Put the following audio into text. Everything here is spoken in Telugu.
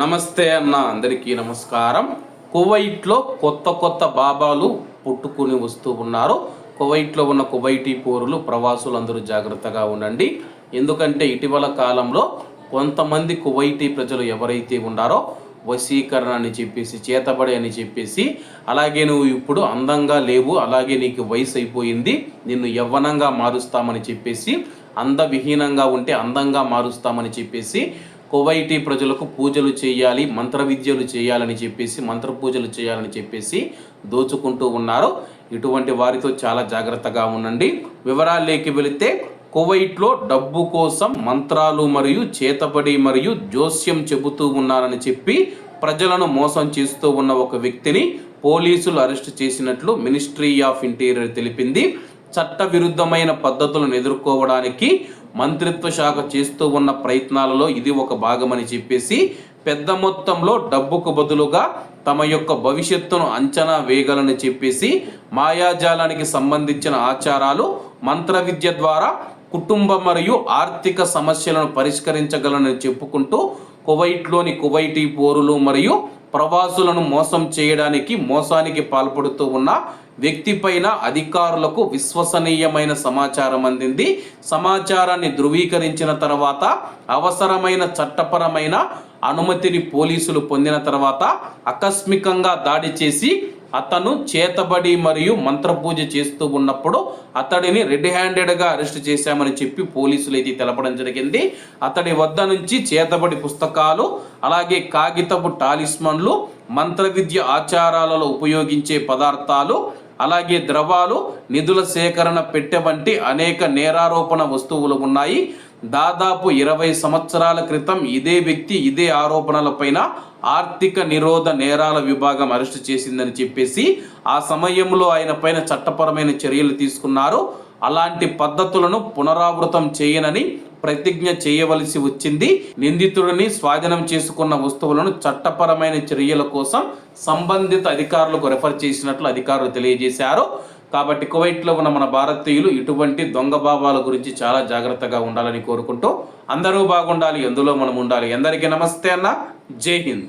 నమస్తే అన్న అందరికీ నమస్కారం. కువైట్లో కొత్త కొత్త బాబాలు పుట్టుకుని వస్తూ ఉన్నారు. కువైట్లో ఉన్న కువైటీ పౌరులు ప్రవాసులు అందరూ జాగ్రత్తగా ఉండండి. ఎందుకంటే ఇటీవల కాలంలో కొంతమంది కువైటీ ప్రజలు ఎవరైతే ఉన్నారో వశీకరణ అని చెప్పేసి చేతబడి అని చెప్పేసి అలాగే నువ్వు ఇప్పుడు అందంగా లేవు అలాగే నీకు వయసు అయిపోయింది నిన్ను యవ్వనంగా మారుస్తామని చెప్పేసి అందవిహీనంగా ఉంటే అందంగా మారుస్తామని చెప్పేసి కువైటీ ప్రజలకు పూజలు చేయాలి మంత్ర విద్యలు చేయాలని చెప్పేసి మంత్ర పూజలు చేయాలని చెప్పేసి దోచుకుంటూ ఉన్నారు. ఇటువంటి వారితో చాలా జాగ్రత్తగా ఉండండి. వివరాల్లోకి వెళితే కువైట్లో డబ్బు కోసం మంత్రాలు మరియు చేతపడి మరియు జోస్యం చెబుతూ ఉన్నారని చెప్పి ప్రజలను మోసం చేస్తూ ఉన్న ఒక వ్యక్తిని పోలీసులు అరెస్ట్ చేసినట్లు మినిస్ట్రీ ఆఫ్ ఇంటీరియర్ తెలిపింది. చట్టవిరుద్ధమైన పద్ధతులను ఎదుర్కోవడానికి మంత్రిత్వ శాఖ చేస్తూ ఉన్న ప్రయత్నాలలో ఇది ఒక భాగమని చెప్పేసి పెద్ద మొత్తంలో డబ్బుకు బదులుగా తమ యొక్క భవిష్యత్తును అంచనా వేయగలని చెప్పేసి మాయాజాలానికి సంబంధించిన ఆచారాలు మంత్ర విద్య ద్వారా కుటుంబ మరియు ఆర్థిక సమస్యలను పరిష్కరించగలనని చెప్పుకుంటూ కువైట్లోని కువైటీ పోరులు మరియు ప్రవాసులను మోసం చేయడానికి మోసానికి పాల్పడుతూ ఉన్న వ్యక్తిపైన అధికారులకు విశ్వసనీయమైన సమాచారం అందింది. సమాచారాన్ని ధృవీకరించిన తర్వాత అవసరమైన చట్టపరమైన అనుమతిని పోలీసులు పొందిన తర్వాత ఆకస్మికంగా దాడి చేసి అతను చేతబడి మరియు మంత్రపూజ చేస్తూ ఉన్నప్పుడు అతడిని రెడ్ హ్యాండెడ్గా అరెస్ట్ చేశామని చెప్పి పోలీసులు అయితే తెలపడం జరిగింది. అతడి వద్ద నుంచి చేతబడి పుస్తకాలు అలాగే కాగితపు టాలిస్మన్లు మంత్ర విద్య ఆచారాలలో ఉపయోగించే పదార్థాలు అలాగే ద్రవాలు నిధుల సేకరణ పెట్టె వంటి అనేక నేరారోపణ వస్తువులు ఉన్నాయి. దాదాపు ఇరవై సంవత్సరాల క్రితం ఇదే వ్యక్తి ఇదే ఆరోపణలపైన ఆర్థిక నిరోధ నేరాల విభాగం అరెస్టు చేసిందని చెప్పేసి ఆ సమయంలో ఆయన పైన చట్టపరమైన చర్యలు తీసుకున్నారు. అలాంటి పద్ధతులను పునరావృతం చేయనని ప్రతిజ్ఞ చేయవలసి వచ్చింది. నిందితుడిని స్వాధీనం చేసుకున్న వస్తువులను చట్టపరమైన చర్యల కోసం సంబంధిత అధికారులకు రెఫర్ చేసినట్లు అధికారులు తెలియజేశారు. కాబట్టి కువైట్లో ఉన్న మన భారతీయులు ఇటువంటి దొంగ భావాల గురించి చాలా జాగ్రత్తగా ఉండాలని కోరుకుంటూ అందరూ బాగుండాలి ఎందులో మనం ఉండాలి. అందరికీ నమస్తే అన్న. జై హింద్.